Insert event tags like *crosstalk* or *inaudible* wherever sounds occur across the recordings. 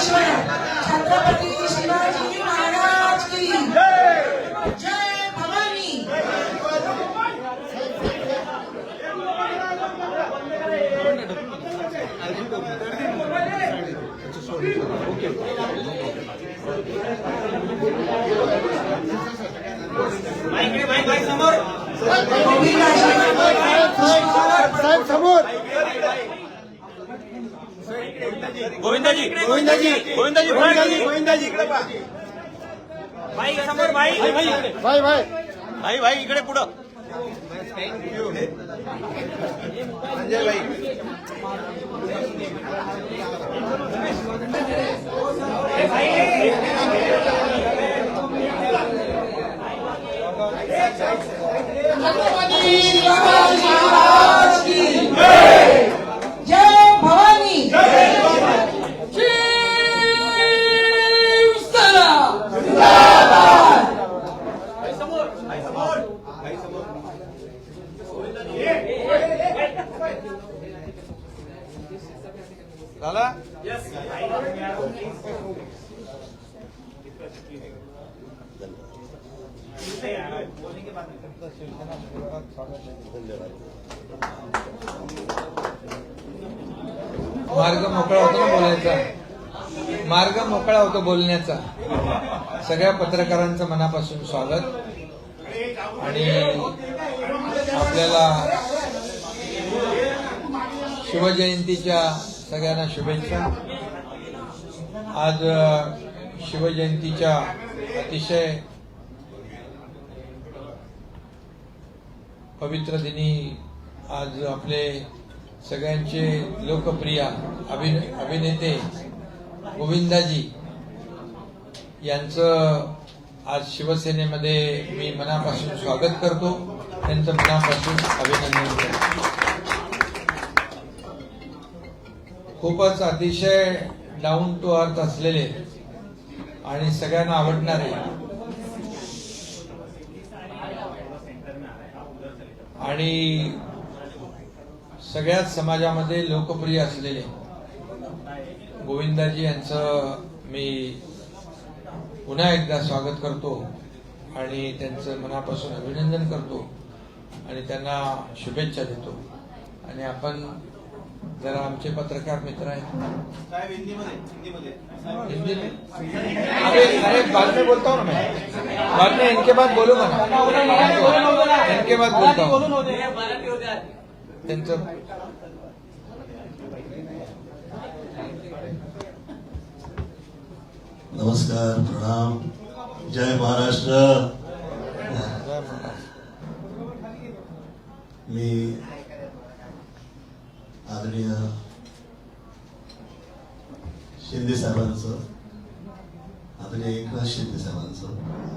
ज्ञानेश्वर छत्रपती शिवाजी महाराज की। जय भवानी। समोर समोर. गोविंदाजी. गोविंदाजी. गोविंदाजी गोविंदाजी. गोविंदाजी. इकडे पहा. भाई समोर भाई. भाई भाई. भाई भाई. इकडे पुढं. संजय भाई शिवाजी महाराज की जय भवानी शिवसेना जिंदाबाद झाला मार्ग मोकळा बोलण्याचा मार्ग मोकळा होतो बोलण्याचा. सगळ्या पत्रकारांचं मनापासून स्वागत. आणि आपल्याला शिवजयंतीच्या सगळ्यांना शुभेच्छा. आज शिवजयंतीच्या अतिशय पवित्र दिनी आज आपले सगळ्यांचे लोकप्रिय अभिन अभिनेते गोविंदाजी यांचं आज शिवसेनेमध्ये मी मनापासून स्वागत करतो. त्यांचं मनापासून अभिनंदन करतो. खूपच अतिशय डाऊन टू अर्थ असलेले आणि सगळ्यांना आवडणारे आणि सगळ्याच समाजामध्ये लोकप्रिय असलेले गोविंदाजी यांचं मी पुन्हा एकदा स्वागत करतो आणि त्यांचं मनापासून अभिनंदन करतो आणि त्यांना शुभेच्छा देतो. आणि आपण जरा आमचे पत्रकार मित्र आहेत. हिंदी में अरे अरे बाद में बोलता हूँ ना मैं बाद में इनके बाद बोलू ना? इनके बाद बोलता हूँ. त्यांचं नमस्कार प्रणाम. जय महाराष्ट्र. मी आदरणीय शिंदे साहेबांचं आदरणीय एकनाथ शिंदे साहेबांचं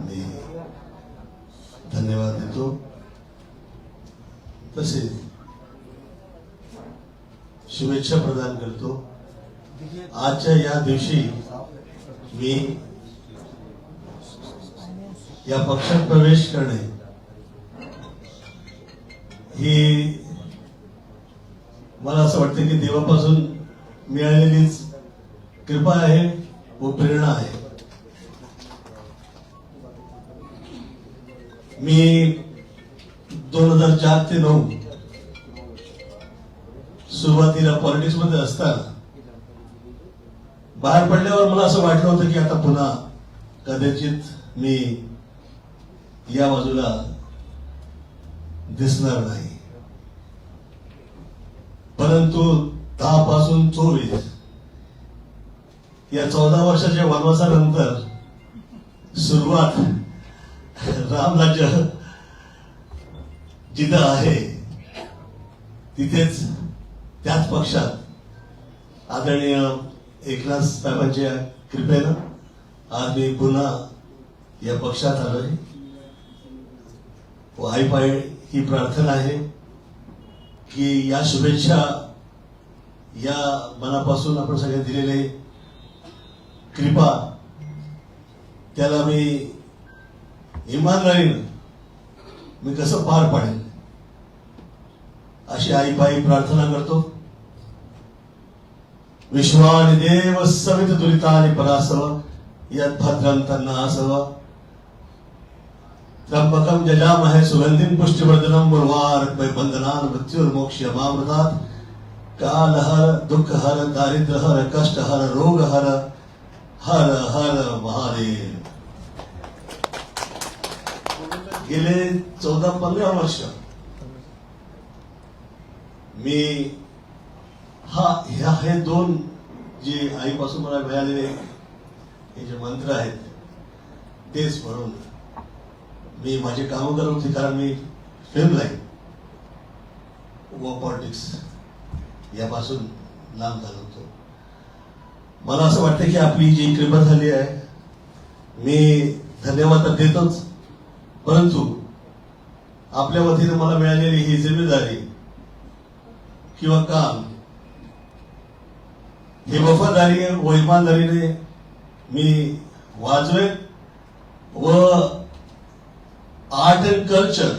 मी धन्यवाद देतो. तसेच शुभेच्छा प्रदान करतो. आजच्या या दिवशी मी या पक्षात प्रवेश करणे ही मला असं वाटतं की देवापासून मिळालेलीच कृपा आहे व प्रेरणा आहे. मी दोन हजार चार ते नऊ सुरुवातीला पॉलिटिक्समध्ये असताना बाहेर पडल्यावर मला असं वाटलं होतं की आता पुन्हा कदाचित मी या बाजूला दिसणार नाही. परंतु दहा पासून चोवीस या चौदा वर्षाच्या वनवासानंतर सुरुवात रामराज्य जिथं आहे तिथेच त्याच पक्षात आदरणीय एकनाथ साहेबांच्या कृपेनं आज मी पुन्हा या पक्षात आलोय. व आईपाय ही प्रार्थना आहे की या शुभेच्छा या मनापासून आपण सगळे दिलेले कृपा त्याला मी इमानदारीनं मी कसं पार पाडेल अशी आईपाई प्रार्थना करतो. विश्वानि देव सवित दुरितानि परासव यद्भद्रं तन्नासव त्र्यंबकं जजामहे सुगन्धिं पुष्टिवर्धनं मुर्वारुकमय बन्धनान् मृत्युर्मोक्ष्यमामृतात् कालहर, दुःखहर दारिद्र्यहर कष्टहर, रोगहर, हर हर महादेव। गेले चौदा, पंधरा वर्ष। मी हा ह्या हे दोन जे आईपासून मला मिळालेले हे जे मंत्र आहेत तेच म्हणून मी माझी कामं करत होती कारण मी फिल्म लाईन व पॉलिटिक्स यापासून लांब झालो होतो. मला असं वाटतं की आपली जी कृपा झाली आहे मी धन्यवाद तर देतोच परंतु आपल्या वतीने मला मिळालेली ही जिम्मेदारी किंवा काम हे वफादारी व इमानदारीने मी वाजवेन व आर्ट अँड कल्चर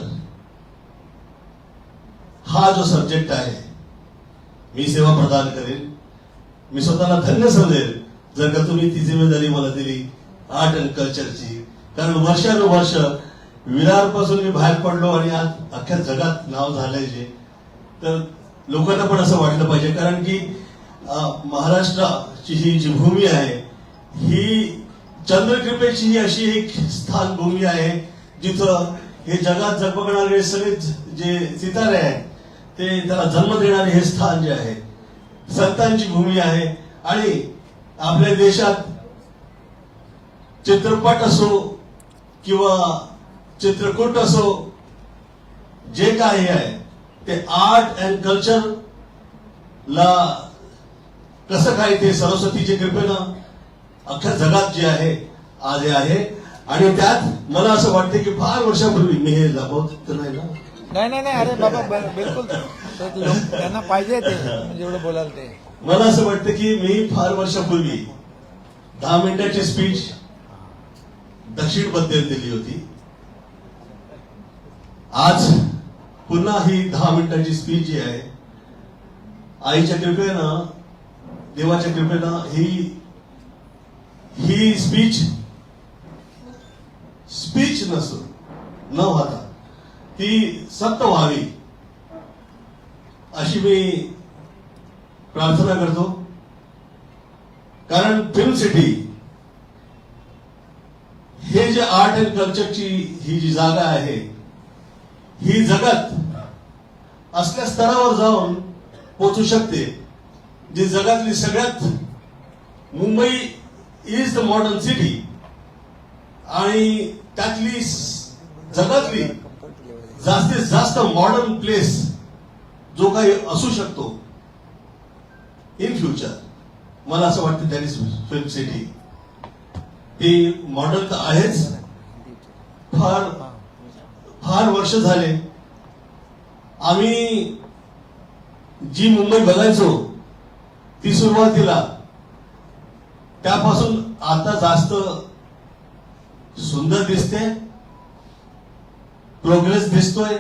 हा जो सब्जेक्ट आहे मी सेवा प्रदान करेन मी स्वतःला धन्य समजेल. जर का तुम्ही ती जिम्मेदारी मला दिली आर्ट अँड कल्चरची कारण वर्षानुवर्ष विरारपासून मी बाहेर पडलो आणि आज अख्ख्या जगात नाव झालंय जे. तर लोकांना पण असं वाटलं पाहिजे. कारण की महाराष्ट्राची ही जी भूमी आहे ही चंद्रकृपेची ही अशी एक स्थान भूमी आहे जिथं हे जगात जगबगणारे सगळे जे सितारे आहेत ते त्याला जन्म देणारे हे स्थान जे आहे संतांची भूमी आहे. आणि आपल्या देशात चित्रपट असो किंवा चित्रकूट असो जे काही आहे ते आर्ट अँड कल्चर ला कसं काय ते सरस्वतीच्या कृपेनं अख्ख्या जगात जे आहे आज हे आहे. आणि त्यात मला असं वाटतं की फार वर्षापूर्वी मी हे तर नाही ना? नाही नाही नाही. अरे *laughs* बाबा बिलकुल. त्यांना पाहिजे ते म्हणजे एवढं बोलाल ते. मला असं वाटतं की मी फार वर्षापूर्वी दहा मिनिटाची स्पीच दक्षिणबद्दल दिली होती. आज पुन्हा ही दहा मिनिटाची स्पीच जी आहे आईच्या कृपेनं देवाच्या कृपेनं ही ही स्पीच स्पीच नस न होता ती सत्य व्हावी. अशी मी प्रार्थना करतो. कारण फिल्म सिटी हे जे आर्ट अँड कल्चरची ही जी जागा आहे ही जगत असल्या स्तरावर जाऊन पोचू शकते. जी जगातली सगळ्यात Mumbai is the modern city आणि त्यातली जगातली जास्तीत जास्त मॉडर्न प्लेस जो काही असू शकतो इन फ्युचर मला असं वाटतं दॅट इज फिल्म सिटी ही मॉडर्न तर आहेच. फार फार वर्ष झाले. आम्ही जी मुंबई बघायचो ती सुरुवातीला. त्यापासून आता जास्त सुंदर दिसते. प्रोग्रेस दिसतोय.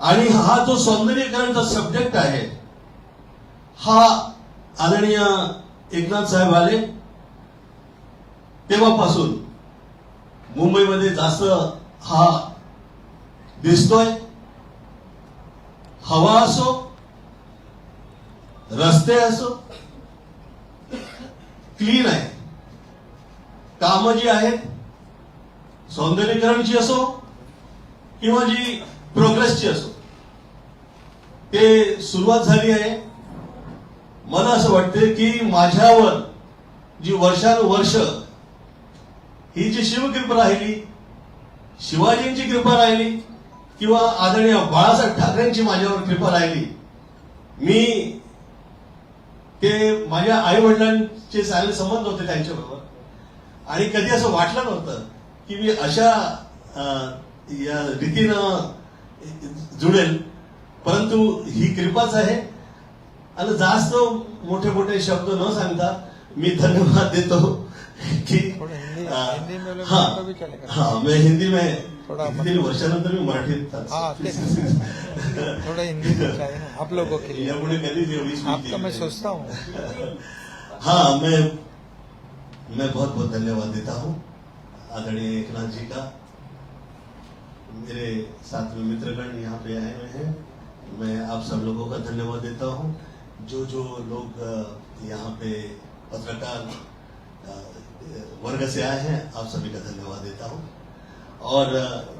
आणि हा जो सौंदर्यीकरणचा सब्जेक्ट आहे हा आदरणीय एकनाथ साहेब आले. तेव्हापासून मुंबईमध्ये जास्त हा दिसतोय. हवा असो रस्ते असो. क्लीन आहे. कामं जी आहेत सौंदर्यीकरणची असो किंवा जी प्रोग्रेसची असो. ते सुरुवात झाली आहे. मला असं वाटतं की माझ्यावर जी वर्षानुवर्ष ही जी शिवकृपा राहिली शिवाजींची कृपा राहिली किंवा आदरणीय बाळासाहेब ठाकरेंची माझ्यावर कृपा राहिली मी ते माझ्या आई वडिलांचे चांगले संबंध होते त्यांच्याबरोबर. आणि कधी असं वाटलं नव्हतं की मी अशा या रीतीनं जुडेल. परंतु ही कृपाच आहे. आणि जास्त मोठे मोठे शब्द न सांगता मी धन्यवाद देतो. कि हिंदी- आ, हिंदी में हाँ। हाँ मैं हिंदी में वर्षानंतर मी मराठीत हाँ, थोड़ा हिंदी आप लोगों के लिए। यापुढे कधीच एवढी आपका मैं सोचता हूँ। *laughs* हाँ मैं मैं बहुत बहुत धन्यवाद देता हूँ आदरणीय एकनाथ जी का। मेरे साथ में मित्रगण यहाँ पे आए हुए हैं। मैं आप सब लोगों का धन्यवाद देता हूँ। जो जो लोग यहाँ पे पत्रकार वर्ग से आए हैं आप सभी का धन्यवाद देता हूँ। और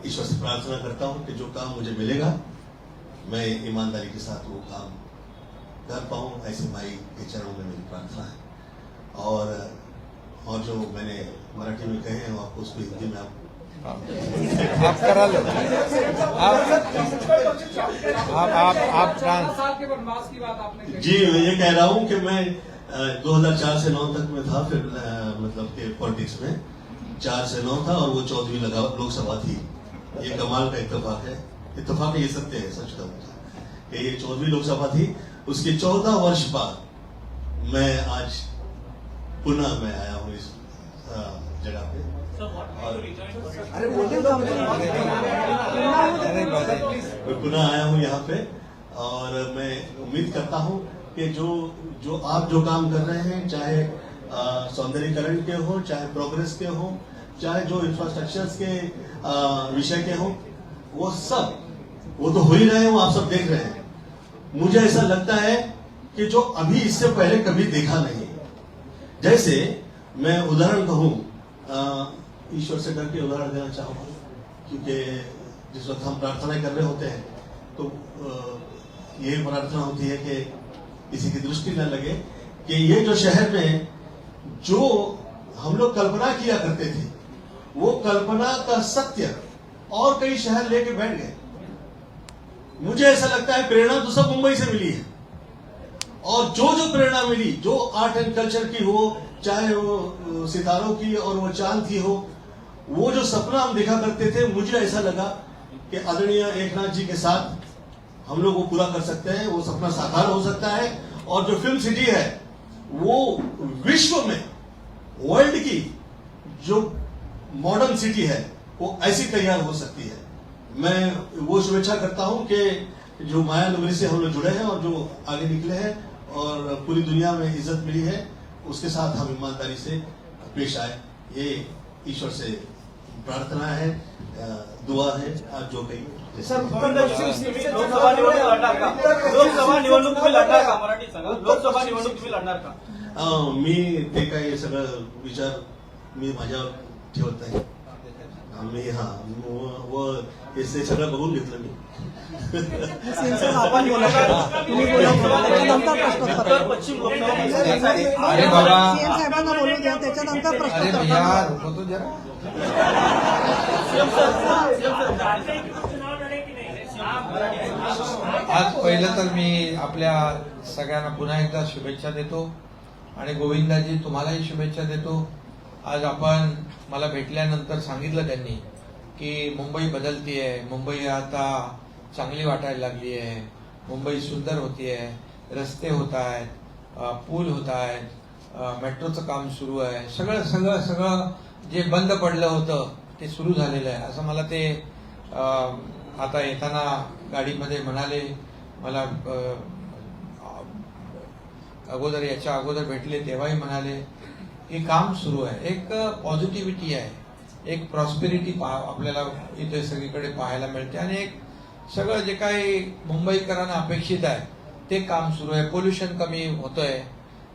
ईश्वर से प्रार्थना करता हूँ कि जो काम मुझे मिलेगा मैं ईमानदारी के साथ वो काम कर पाऊँ ऐसे माई के चरणों में मेरी प्रार्थना है। और और जो मैंने मराठी में कहे हैं आपको उसको हिंदी में आप आप करा लो। आप आप आप आप के वनवास की बात आपने कही। जी मैं ये कह रहा हूँ कि मैं 2004 से 9 तक में था फिर अ, मतलब के पॉलिटिक्स में। चार से नौ था और वो चौदहवीं लगा लोकसभा थी। ये कमाल का इतफाक है। इतफाक ये सत्य है सच कि ये चौदहवीं लोकसभा थी। उसके चौदह वर्ष बाद मैं आज पुनः मैं आया हूँ इस जगह पे। और मैं पुनः आया हूँ यहाँ पे और मैं उम्मीद करता हूँ कि जो जो आप जो काम कर रहे हैं, चाहे सौंदर्यकरण के हो, चाहे प्रोग्रेस के हो, चाहे जो इंफ्रास्ट्रक्चर्स के विषय के हो, वो सब, वो तो हो ही रहे हैं, वो आप सब देख रहे हैं। मुझे ऐसा लगता है कि जो अभी इससे पहले कभी देखा नहीं जैसे मैं उदाहरण कहूँ ईश्वर से करके उदाहरण देना चाहूँगा, क्योंकि जिस वक्त हम प्रार्थना कर रहे होते हैं तो ये प्रार्थना होती है कि किसी की दृष्टि न लगे कि ये जो शहर में जो हम लोग कल्पना किया करते थे, वो कल्पना का सत्य और कई शहर लेके बैठ गए। मुझे ऐसा लगता है प्रेरणा तो सब मुंबई से मिली है। और जो जो प्रेरणा मिली, जो आर्ट एंड कल्चर की हो, चाहे वो सितारों की और वो चाँद की हो, वो जो सपना हम देखा करते थे, मुझे ऐसा लगा कि आदरणीय एकनाथ जी के साथ हम लोग वो पूरा कर सकते हैं, वो सपना साकार हो सकता है। और जो फ़िल्म सिटी है, वो विश्व में वर्ल्ड की जो मॉडर्न सिटी है, वो ऐसी तैयार हो सकती है। मैं वो शुभेच्छा करता हूँ कि जो माया नगरी से हम लोग जुड़े हैं और जो आगे निकले हैं और पूरी दुनिया में इज़्ज़त मिली है, उसके साथ हम ईमानदारी से पेश आए। ये ईश्वर से प्रार्थना है दुआ है, आप जो कही सर लोकसभा निवडणूक लढणार का? लोकसभा निवडणूक तुम्ही लढणार का? मराठी सांगा लोकसभा निवडणूक तुम्ही लढणार का? अं, मी ते काही सगळं विचार मी माझ्यावर ठेवत नाही. मी हा व- व हे ते सगळं बघून घेतलं मी. आपण उत्तर पश्चिम लोकसभा अरे बाबा. सीएम साहेबांना बोलू द्या. त्याच्यानंतर प्रश्न अरे करता भैया येईल. रुको तो जरा. आज पहिलं तर मी आपल्या सगळ्यांना पुन्हा एकदा शुभेच्छा देतो. आणि गोविंदाजी तुम्हालाही शुभेच्छा देतो. आज आपण मला भेटल्यानंतर सांगितलं त्यांनी की मुंबई बदलतीये. मुंबई आता चांगली वाटायला लागली आहे मुंबई सुंदर होती आहे रस्ते होत आहेत पूल होत आहेत मेट्रोचं काम सुरू आहे. सगळं सगळं सगळं जे बंद पडलं होतं ते सुरू झालेलं आहे. असं मला ते आता येताना गाडीमध्ये म्हणाले मला अगोदर याच्या अगोदर भेटले तेव्हाही म्हणाले की काम सुरू आहे. एक पॉझिटिव्हिटी आहे. एक प्रॉस्पेरिटी आपल्याला इथे सगळीकडे पाहायला मिळते आणि एक सगळं जे काही मुंबईकरांना अपेक्षित आहे ते काम सुरू आहे. पोल्युशन कमी होतंय.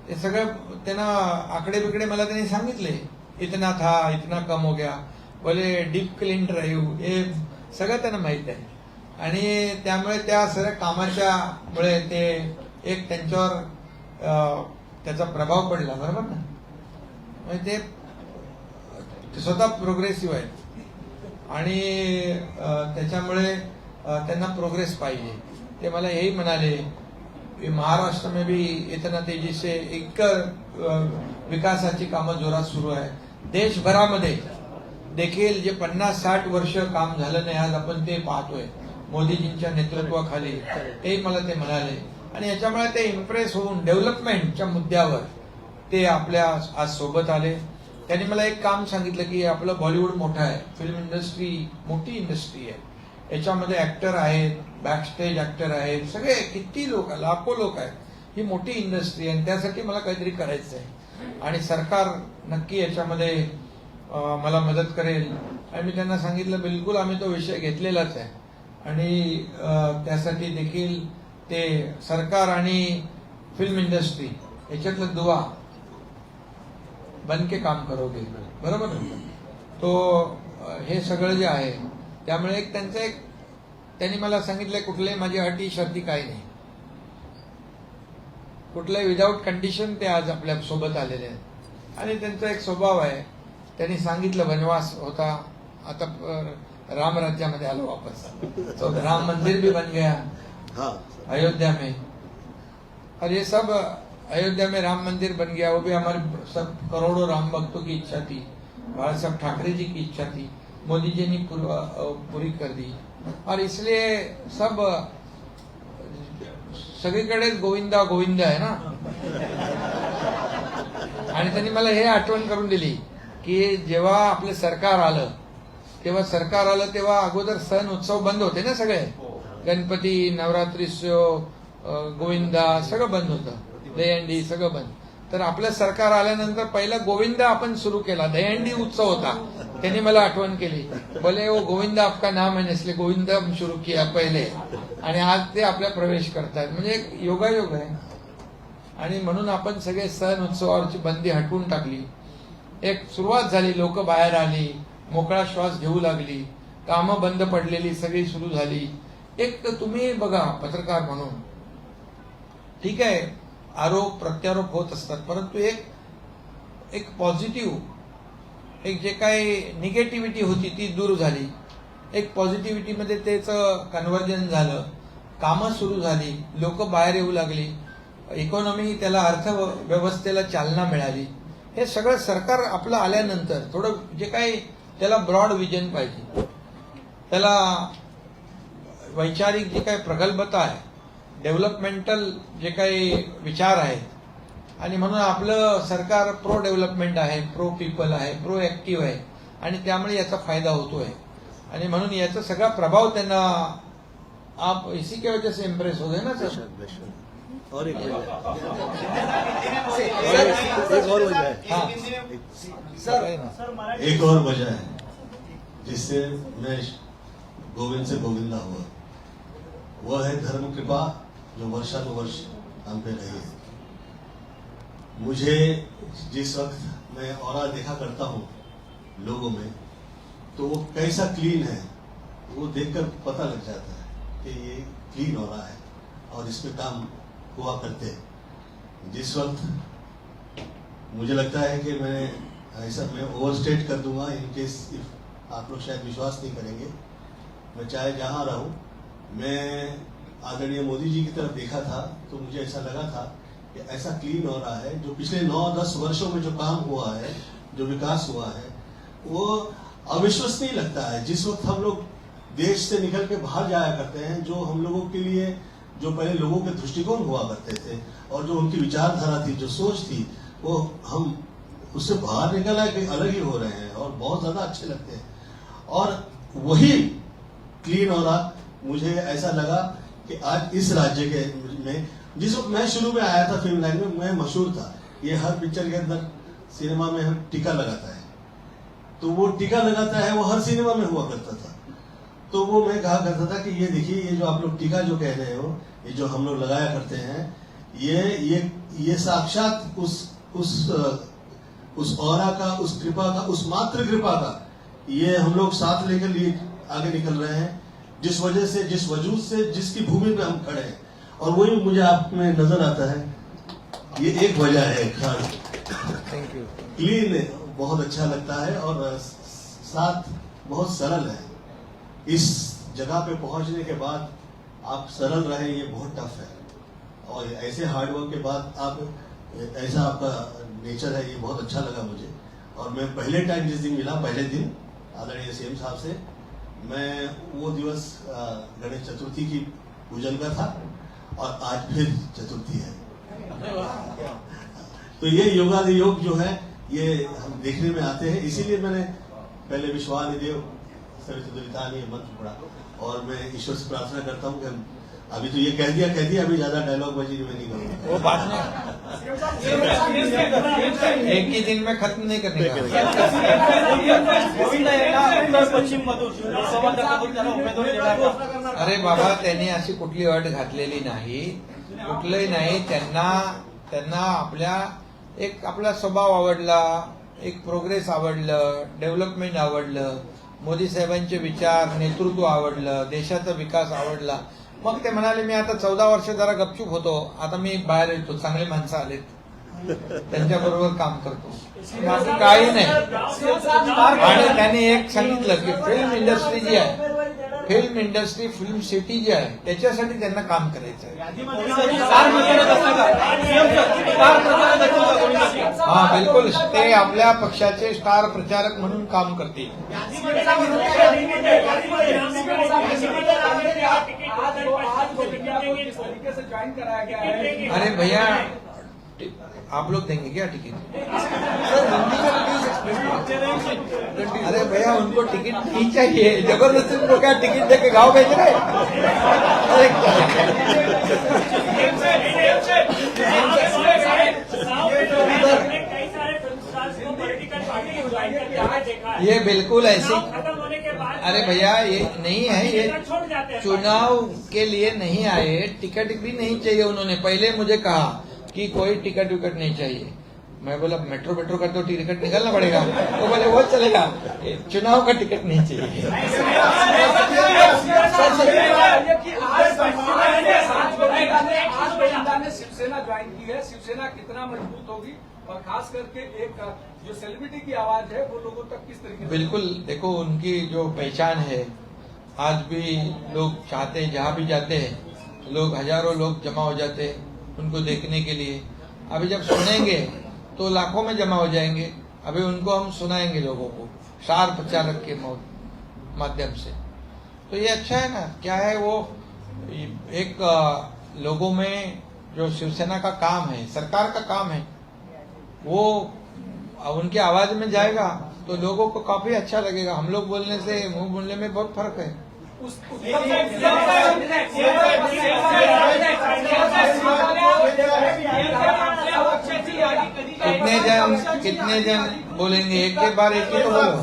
ते सगळं त्यांना आकडे बिकडे मला त्यांनी सांगितले. इतना था इतना कम हो गया. बोले डीप क्लीन ड्राईव्ह हे सगळं त्यांना माहीत आहे. आणि त्यामुळे त्या सगळ्या कामाच्या मुळे ते एक त्यांच्यावर त्याचा प्रभाव पडला बरोबर ना? म्हणजे ते स्वतः प्रोग्रेसिव्ह आहेत. आणि त्याच्यामुळे त्यांना प्रोग्रेस पाहिजे. ते मला हेही म्हणाले महाराष्ट्र में भी इतना तेजी से एक विकासाची कामं जोरात सुरू आहे. देशभरामध्ये देखील जे पन्नास साठ वर्ष काम झालं नाही आज आपण ते पाहतोय. मोदीजींच्या नेतृत्वाखाली. ते मला ते म्हणाले. आणि याच्यामुळे ते इम्प्रेस होऊन डेव्हलपमेंटच्या मुद्द्यावर ते आपल्या आज सोबत आले. त्यांनी मला एक काम सांगितलं की आपलं बॉलिवूड मोठं आहे. फिल्म इंडस्ट्री मोठी इंडस्ट्री आहे. याच्यामध्ये ऍक्टर आहेत बॅकस्टेज ऍक्टर आहेत. सगळे किती लोक लाखो लोक आहेत. ही मोठी इंडस्ट्री आहे. आणि त्यासाठी मला काहीतरी करायचं आहे आणि सरकार नक्की याच्यामध्ये मला मदत करेल. आणि मी त्यांना सांगितलं बिलकुल आम्ही तो विषय घेतलेलाच आहे. आणि त्यासाठी देखील ते सरकार आणि फिल्म इंडस्ट्री याच्यातलं दुवा बनके काम करोगे. बरोबर? तो हे सगळं जे आहे त्यामुळे एक त्यांचं एक त्यांनी मला सांगितलं कुठल्याही माझी अटी शर्ती काही नाही. कुठल्याही विदाऊट कंडिशन ते आज आपल्यासोबत आलेले आहेत. आणि त्यांचा एक स्वभाव आहे त्यांनी सांगितलं वनवास होता. आता राम राज्यामध्ये आलो वापस. तो राम मंदिर भी बन गया अयोध्या में. और ये सब अयोध्या में राम मंदिर बन गया वो भी हमारे सब करोड़ों राम भक्तों की इच्छा थी बाला साहब ठाकरे जी की इच्छा थी मोदी जी ने पूरी कर दी। और इसलिए सब सगळीकडे गोविंदा गोविंदा आहे ना? आणि त्यांनी मला हे आठवण करून दिली की जेव्हा आपलं सरकार आलं तेव्हा सरकार आलं तेव्हा अगोदर सण उत्सव बंद होते ना सगळे? गणपती नवरात्रीत्सव अं, गोविंदा सगळं बंद होतं. दहीहंडी सगळं बंद. तर आपलं सरकार आल्यानंतर पहिला गोविंदा आपण सुरू केला. दहीहंडी उत्सव होता. त्यांनी मला आठवण केली. बोले वो गोविंदा आपका नाम है. इसलिए गोविंदा सुरू किया पहिले. आणि आज ते आपल्या प्रवेश करतायत. म्हणजे एक योगायोग आहे. आणि म्हणून आपण सगळे सण उत्सवावरची बंदी हटवून टाकली. एक सुरुवात झाली लोक बाहेर आली मोकळा श्वास घेऊ लागली कामं बंद पडलेली सगळी सुरू झाली. एक तर तुम्ही बघा पत्रकार म्हणून. ठीक आहे आरोप प्रत्यारोप होत असतात परंतु एक एक पॉझिटिव्ह एक जे काही निगेटिव्हिटी होती ती दूर झाली. एक पॉझिटिव्हिटीमध्ये त्याचं कन्व्हर्जन झालं. कामं सुरू झाली लोक बाहेर येऊ लागली. इकॉनॉमी त्याला अर्थव्यवस्थेला चालना मिळाली. हे सगळं सरकार आपलं आल्यानंतर थोडं जे काही त्याला ब्रॉड विजन पाहिजे. त्याला वैचारिक जी काही प्रगल्भता आहे डेव्हलपमेंटल जे काही विचार आहेत आणि म्हणून आपलं सरकार प्रो डेव्हलपमेंट आहे प्रो पीपल आहे प्रो ऍक्टिव्ह आहे आणि त्यामुळे याचा फायदा होतोय. आणि म्हणून याचा सगळा प्रभाव त्यांना आप इसी के वजह से इम्प्रेस हो गए ना सर? और एक एक और वजह है। हाँ। एक और वजह है जिससे मैं गोविंद से गोविंदा हुआ। वह है धर्म कृपा जो वर्षानुवर्ष हम पे रही है। मुझे जिस वक्त मैं और देखा करता हूँ लोगों में तो वो कैसा क्लीन है वो देखकर पता लग जाता है कि ये क्लीन हो रहा है और इस पे काम हुआ करते हैं। जिस वक्त मुझे लगता है कि मैं ऐसा मैं ओवरस्टेट कर दूँगा इन केस इफ़ आप लोग शायद विश्वास नहीं करेंगे। मैं चाहे जहाँ रहूँ, मैं आदरणीय मोदी जी की तरफ़ देखा था तो मुझे ऐसा लगा था कि ऐसा क्लीन हो रहा है, जो पिछले नौ दस वर्षों में जो काम हुआ है, जो विकास हुआ है, वो अविश्वसनीय लगता है। जिस वक्त हम लोग देश से निकल के बाहर जाया करते हैं, जो हम लोगों के लिए जो पहले लोगों के दृष्टिकोण हुआ करते थे और जो उनकी विचारधारा थी, जो सोच थी, वो हम उससे बाहर निकल आए, कहीं अलग ही हो रहे हैं और बहुत ज़्यादा अच्छे लगते हैं। और वही क्लीन रहा मुझे ऐसा लगा कि आज इस राज्य के में, जिस मैं शुरू में आया था फ़िल्म लाइन में, मैं मशहूर था। ये हर पिक्चर के अंदर सिनेमा में हम टीका लगाता है। तो वो टीका लगाता है, वो हर सिनेमा में हुआ करता था। तो वो मैं कहा करता था कि ये देखिए ये जो आप लोग टीका जो कह रहे हो ये जो हम लोग लगाया करते हैं ये ये ये साक्षात उस उस उस औरा का उस कृपा का उस मात्र कृपा का ये हम लोग साथ लेकर लिए आगे निकल रहे हैं। जिस वजह से जिस वजूद से जिसकी भूमि पे हम खड़े हैं। और वही मुझे आप में नज़र आता है। ये एक वजह है थैंक यू क्लीन बहुत अच्छा लगता है और साथ बहुत सरल है। इस जगह पे पहुँचने के बाद आप सरल रहे, ये बहुत टफ है। और ऐसे हार्डवर्क के बाद आप, ऐसा आपका नेचर है, ये बहुत अच्छा लगा मुझे। और मैं पहले टाइम जिस दिन मिला, पहले दिन आदरणीय सीएम साहब से, मैं वो दिवस गणेश चतुर्थी की पूजन का था, और आज फिर चतुर्थी है। तो ये योगादि योग जो है, ये हम देखने में आते हैं। इसीलिए मैंने पहले मंत्र पढ़ा और मैं ईश्वर से प्रार्थना करता हूँ कि अभी तो ये कह दिया कह दिया अभी ज्यादा डायलॉग बाजी में नहीं करूंगा। वो में एक ही दिन में खत्म नहीं करने? अरे बाबा त्यांनी अशी कुठली अट घातलेली नाही. कुठलंही नाही त्यांना त्यांना आपल्या एक आपला स्वभाव आवडला एक प्रोग्रेस आवडलं डेव्हलपमेंट आवडलं. मोदी साहेबांचे विचार नेतृत्व आवडलं देशाचा विकास आवडला. मग ते म्हणाले मी आता चौदा वर्ष जरा गपचूप होतो. आता मी बाहेर येतो. चांगले माणसं आलेत. त्यांच्या बरोबर काम करतो. बाकी काही नाही. आणि त्यांनी एक सांगितलं की फिल्म इंडस्ट्री जी आहे फिल्म इंडस्ट्री फिल्म सिटी जी आहे त्याच्यासाठी त्यांना काम करायचं आहे. हा बिलकुल. ते आपल्या पक्षाचे स्टार प्रचारक म्हणून काम करतील. अरे भैया आप लोग देंगे क्या टिकट? अरे भैया उनको टिकट नहीं चाहिए। जबरदस्ती उनको क्या टिकट देके गाँव भेज रहे? अरे कई सारे फिल्म स्टार्स को पॉलिटिकल पार्टी को ज्वाइन करके आगे देखा है ये बिल्कुल ऐसी चुनाव खत्म होने के बाद अरे भैया ये नहीं है ये छोड़ जाते हैं चुनाव के लिए नहीं आए। टिकट भी नहीं चाहिए उन्होंने पहले मुझे कहा। कि कोई टिकट विकट नहीं चाहिए। मैं बोला, मेट्रो मेट्रो का तो टिकट निकालना पड़ेगा। तो बोले, वो चलेगा। चुनाव का टिकट नहीं चाहिए। शिवसेना ज्वाइन की है शिवसेना कितना मज़बूत होगी और खास करके एक जो सेलिब्रिटी की आवाज़ है वो लोगों तक किस तरीके बिल्कुल, देखो, उनकी जो पहचान है, आज भी लोग चाहते जहाँ भी जाते हैं, लोग हज़ारों लोग जमा हो जाते हैं। उनको देखने के लिए। अभी जब सुनेंगे तो लाखों में जमा हो जाएँगे। अभी उनको हम सुनाएँगे लोगों को स्टार प्रचारक के माध्यम से। तो ये अच्छा है ना, क्या है वो, एक लोगों में जो शिवसेना का काम है, सरकार का काम है, वो उनके आवाज़ में जाएगा तो लोगों को काफ़ी अच्छा लगेगा। हम लोग बोलने से, मुँह बोलने में बहुत फ़र्क है। कितने जन कितने जन बोलेंगे एक के बार एक ही तो बोलो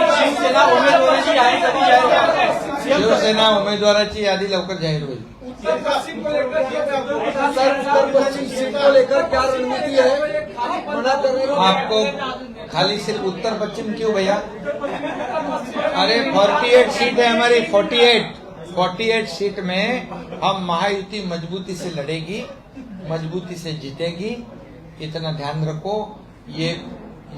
शिवसेना उमेदवाराची यादी कधी? शिवसेना यादी लवकर जाहीर होईल सर उत्तर पश्चिम सीट को लेकर क्या रणनीति है मना हो आपको खाली सिर्फ़ उत्तर पश्चिम क्यों भैया अरे 48 सीट है हमारी 48 48 सीट में हम महायुति मजबूती से लड़ेगी, मजबूती से जीतेगी। इतना ध्यान रखो, ये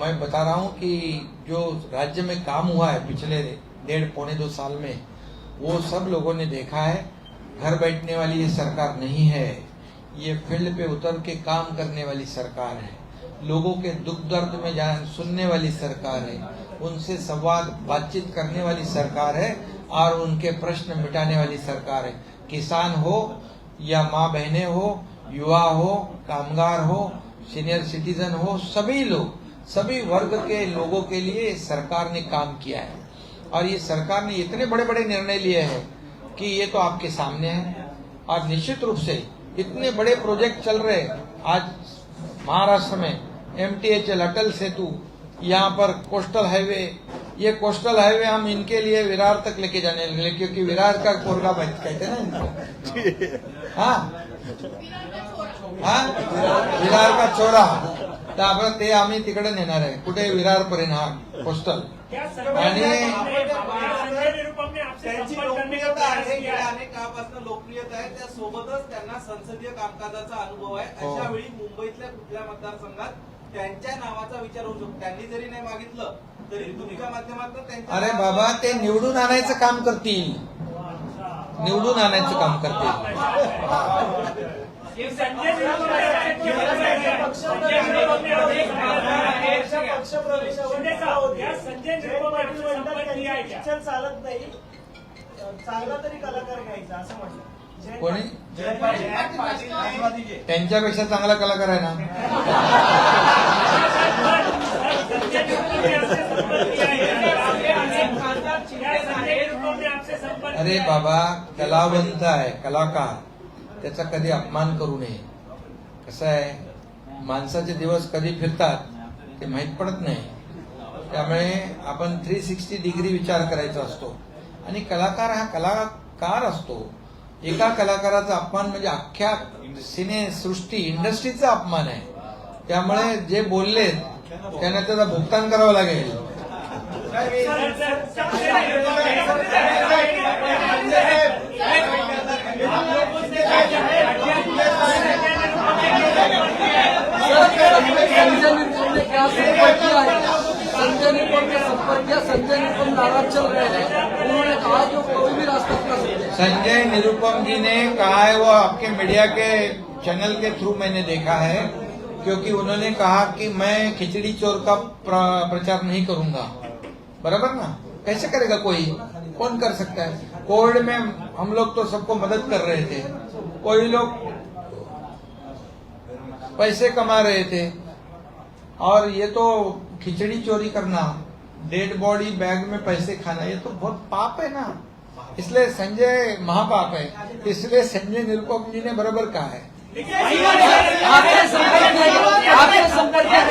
मैं बता रहा हूँ कि जो राज्य में काम हुआ है पिछले डेढ़, पौने दो साल में, वो सब लोगों ने देखा है, घर बैठने वाली ये सरकार नहीं है। ये फ़ील्ड पे उतर के काम करने वाली सरकार है। लोगों के दुख दर्द में जान, सुनने वाली सरकार है। उनसे संवाद, बातचीत करने वाली सरकार है और उनके प्रश्न मिटाने वाली सरकार है। किसान हो या माँ बहने हो, युवा हो, कामगार हो, सीनियर सिटीजन हो, सभी लोग, सभी वर्ग के लोगों के लिए सरकार ने काम किया है। और ये सरकार ने इतने बड़े बड़े निर्णय लिए हैं कि ये तो आपके सामने है। और निश्चित रूप से इतने बड़े प्रोजेक्ट चल रहे आज महाराष्ट्र में एम अटल सेतु यहाँ पर कोस्टल हाईवे ये कोस्टल हाईवे हम इनके लिए विरार तक लेके जाने लगे क्योंकि विरार का कोरगा कहते हैं ना इनको। हाँ? हा? विरार का चोरा तर आपण ते आम्ही तिकडे नेणार आहे. कुठे? विरार पर्यंत हा कोस्टल. आणि त्यांची लोकप्रियता आहे प्रयास किया गेल्या अनेक काळापासून लोकप्रियता आहे त्यासोबतच त्यांना संसदीय कामकाजाचा अनुभव आहे. हो. अशा वेळी मुंबईतल्या कुठल्या मतदारसंघात त्यांच्या नावाचा विचार होऊ शकतो. त्यांनी जरी नाही मागितलं तरी तुमच्या माध्यमातून त्यांच्या अरे बाबा ते निवडून आणायचं काम करतील. निवडून आणायचं काम करतील. चालत नाही. चांगला तरी कलाकार घ्यायचा असं म्हटलं. कोणी? त्यांच्यापेक्षा चांगला कलाकार आहे ना? अरे बाबा कलावंत आहे कलाकार. त्याचा कधी अपमान करू नये. कसं आहे? माणसाचे दिवस कधी फिरतात ते माहीत पडत नाही. त्यामुळे आपण थ्री सिक्स्टी डिग्री विचार करायचा असतो. आणि कलाकार हा कलाकार असतो. एका कलाकाराचा अपमान म्हणजे अख्ख्या सिनेसृष्टी इंडस्ट्रीचा अपमान आहे त्यामुळे जे बोललेत त्यांना त्याचा भुगतान करावं लागेल संजय निरुपम संजय निरुपम ने क्या संपर्क किया, संजय निरुपम नाराज़ चल रहे हैं। उन्होंने कहा जो कोई भी रास्ता अपना सकते संजय निरुपम जी ने कहा है, वो आपके मीडिया के चैनल के थ्रू मैंने देखा है, क्योंकि उन्होंने कहा कि मैं खिचड़ी चोर का प्र- प्रचार नहीं करूँगा। बराबर ना? कैसे करेगा कोई? कौन कर सकता है? कोविड में हम लोग तो सबको मदद कर रहे थे। कोई लोग पैसे कमा रहे थे। और ये तो खिचड़ी चोरी करना डेड बॉडी बैग में पैसे खाना, ये तो बहुत पाप है ना। इसलिए संजय महापाप है। इसलिए संजय निरुपम जी ने बराबर कहा है। आपने संपर्क में आपने संपर्क किया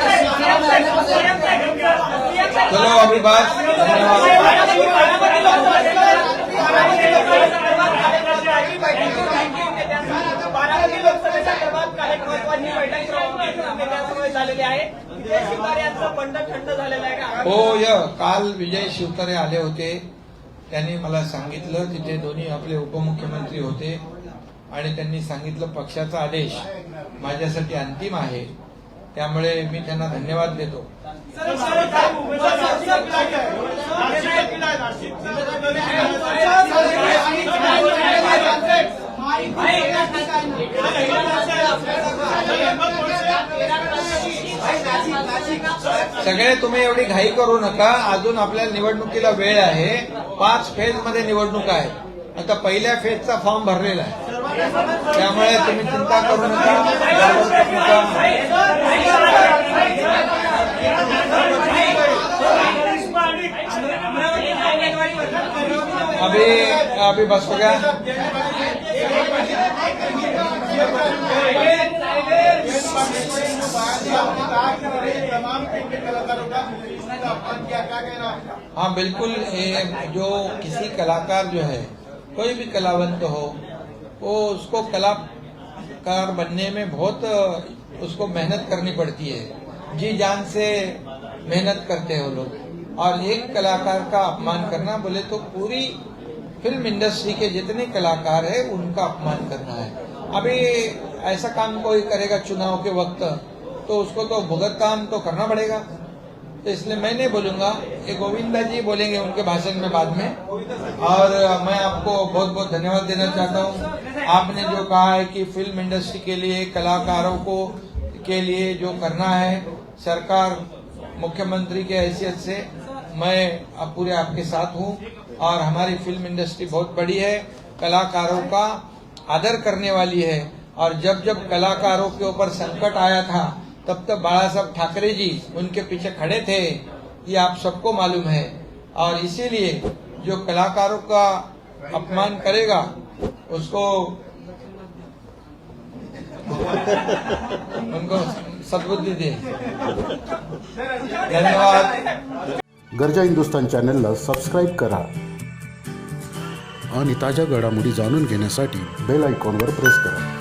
हो य काल विजय शिवतारे आले होते त्यांनी मला सांगितलं तिथे दोन्ही आपले उपमुख्यमंत्री होते आणि त्यांनी सांगितलं पक्षाचा आदेश माझ्यासाठी अंतिम आहे त्यामुळे मी त्यांना धन्यवाद देतो सगळे तुम्ही एवढी घाई करू नका. अजून आपल्या निवडणुकीला वेळ आहे. पाच फेजमध्ये निवडणूक आहे. आता पहिल्या फेजचा फॉर्म भरलेला आहे. त्यामुळे तुम्ही चिंता करू नका. करू नका अभी अभी बस हो गया हाँ बिल्कुल जो किसी कलाकार जो है, कोई भी कलावंत हो, वो उसको कलाकार बनने में बहुत, उसको मेहनत करनी पड़ती है। जी जान से मेहनत करते हैं लोग। और एक कलाकार का अपमान करना, बोले तो पूरी फ़िल्म इंडस्ट्री के जितने कलाकार है, उनका अपमान करना है। अभी ऐसा काम कोई करेगा चुनाव के वक्त तो उसको तो भुगत काम तो करना पड़ेगा। तो इसलिए मैं नहीं बोलूँगा, ये गोविंदा जी बोलेंगे उनके भाषण में बाद में। और मैं आपको बहुत बहुत धन्यवाद देना चाहता हूँ। आपने जो कहा है कि फ़िल्म इंडस्ट्री के लिए, कलाकारों को, के लिए जो करना है, सरकार, मुख्यमंत्री के हैसियत से मैं अब पूरे आपके साथ हूँ। और हमारी फ़िल्म इंडस्ट्री बहुत बड़ी है, कलाकारों का आदर करने वाली है। और जब जब कलाकारों के ऊपर संकट आया था तब तक बाला साहब ठाकरे जी उनके पीछे खड़े थे ये आप सबको मालूम है। और इसीलिए जो कलाकारों का अपमान करेगा उसको उनको सद्बुद्धी दे। धन्यवाद। गरजा हिंदुस्तान चॅनलला सबस्क्राईब करा आणि ताज्या घडामोडी जाणून घेण्यासाठी बेल आयकॉनवर प्रेस करा.